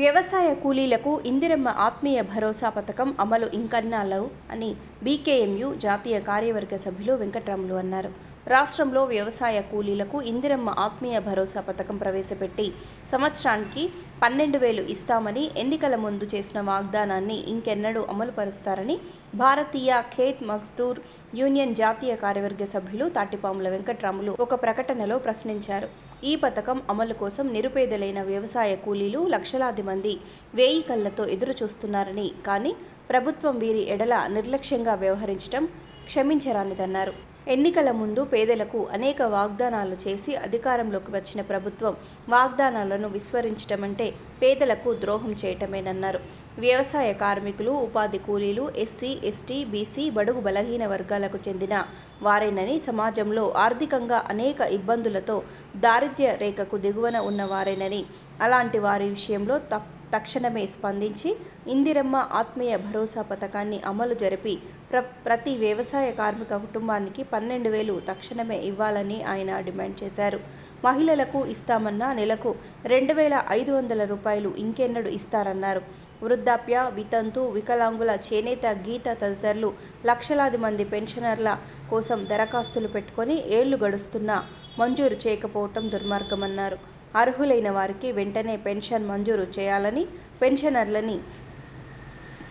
వ్యవసాయ కూలీలకు ఇందిరమ్మ ఆత్మీయ భరోసా పథకం అమలు ఇంకెన్నాళ్ళు అని బీకేఎంయు జాతీయ కార్యవర్గ సభ్యులు వెంకట్రాములు అన్నారు. రాష్ట్రంలో వ్యవసాయ కూలీలకు ఇందిరమ్మ ఆత్మీయ భరోసా పథకం ప్రవేశపెట్టి సంవత్సరానికి పన్నెండు వేలు ఇస్తామని ఎన్నికల ముందు చేసిన వాగ్దానాన్ని ఇంకెన్నడూ అమలుపరుస్తారని భారతీయ ఖేత్ మజ్దూర్ యూనియన్ జాతీయ కార్యవర్గ సభ్యులు తాటిపాముల వెంకట్రాములు ఒక ప్రకటనలో ప్రశ్నించారు. ఈ పథకం అమలు కోసం నిరుపేదలైన వ్యవసాయ కూలీలు లక్షలాది మంది వేయి కళ్ళతో ఎదురు చూస్తున్నారని, కానీ ప్రభుత్వం వీరి ఎడల నిర్లక్ష్యంగా వ్యవహరించడం క్షమించరానిదన్నారు. ఎన్నికల ముందు పేదలకు అనేక వాగ్దానాలు చేసి అధికారంలోకి వచ్చిన ప్రభుత్వం వాగ్దానాలను విస్మరించడమంటే పేదలకు ద్రోహం చేయటమేనన్నారు. వ్యవసాయ కార్మికులు, ఉపాధి కూలీలు ఎస్సీ, ఎస్టీ, బీసీ, బడుగు బలహీన వర్గాలకు చెందిన వారేనని, సమాజంలో ఆర్థికంగా అనేక ఇబ్బందులతో దారిద్య్ర రేఖకు దిగువన ఉన్న వారేనని, అలాంటి వారి విషయంలో తక్షణమే స్పందించి ఇందిరమ్మ ఆత్మీయ భరోసా పథకాన్ని అమలు జరిపి ప్ర ప్రతి వ్యవసాయ కార్మిక కుటుంబానికి పన్నెండు వేలు తక్షణమే ఇవ్వాలని ఆయన డిమాండ్ చేశారు. మహిళలకు ఇస్తామన్న నెలకు రెండు వేల ఐదు వందల రూపాయలు ఇంకెన్నడు ఇస్తారన్నారు. వృద్ధాప్య, వితంతు, వికలాంగుల, చేనేత, గీత తదితరులు లక్షలాది మంది పెన్షనర్ల కోసం దరఖాస్తులు పెట్టుకొని ఏళ్ళు గడుస్తున్నా మంజూరు చేయకపోవటం దుర్మార్గమన్నారు. అర్హులైన వారికి వెంటనే పెన్షన్ మంజూరు చేయాలని, పెన్షనర్లని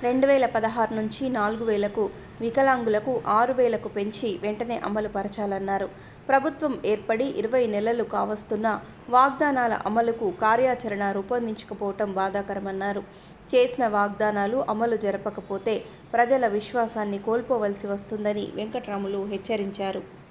రెండు వేల పదహారు నుంచి నాలుగు వేలకు, వికలాంగులకు ఆరు వేలకు పెంచి వెంటనే అమలు పరచాలన్నారు. ప్రభుత్వం ఏర్పడి ఇరవై నెలలు కావస్తున్న వాగ్దానాల అమలుకు కార్యాచరణ రూపొందించకపోవటం బాధాకరమన్నారు. చేసిన వాగ్దానాలు అమలు జరపకపోతే ప్రజల విశ్వాసాన్ని కోల్పోవలసి వస్తుందని వెంకట్రాములు హెచ్చరించారు.